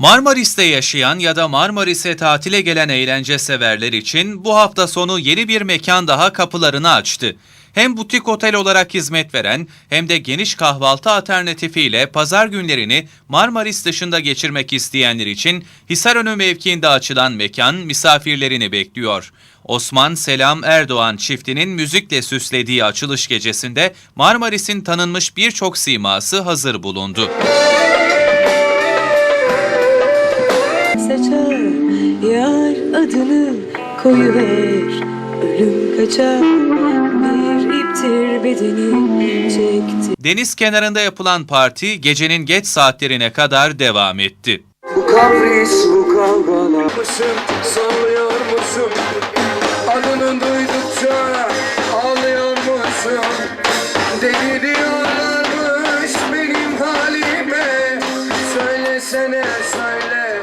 Marmaris'te yaşayan ya da Marmaris'e tatile gelen eğlence severler için bu hafta sonu yeni bir mekan daha kapılarını açtı. Hem butik otel olarak hizmet veren hem de geniş kahvaltı alternatifiyle pazar günlerini Marmaris dışında geçirmek isteyenler için Hisarönü mevkiinde açılan mekan misafirlerini bekliyor. Osman Selam Erdoğan çiftinin müzikle süslediği açılış gecesinde Marmaris'in tanınmış birçok siması hazır bulundu. saçar Yar adını koyuver Ölüm kaçar. Bir iptir bedeni çekti. Deniz kenarında yapılan parti gecenin geç saatlerine kadar devam etti. Bu kapris bu kavgalar mısın sallıyor musun Adını duydukça ağlıyor musun Deliriyorlarmış benim halime. Söylesene söyle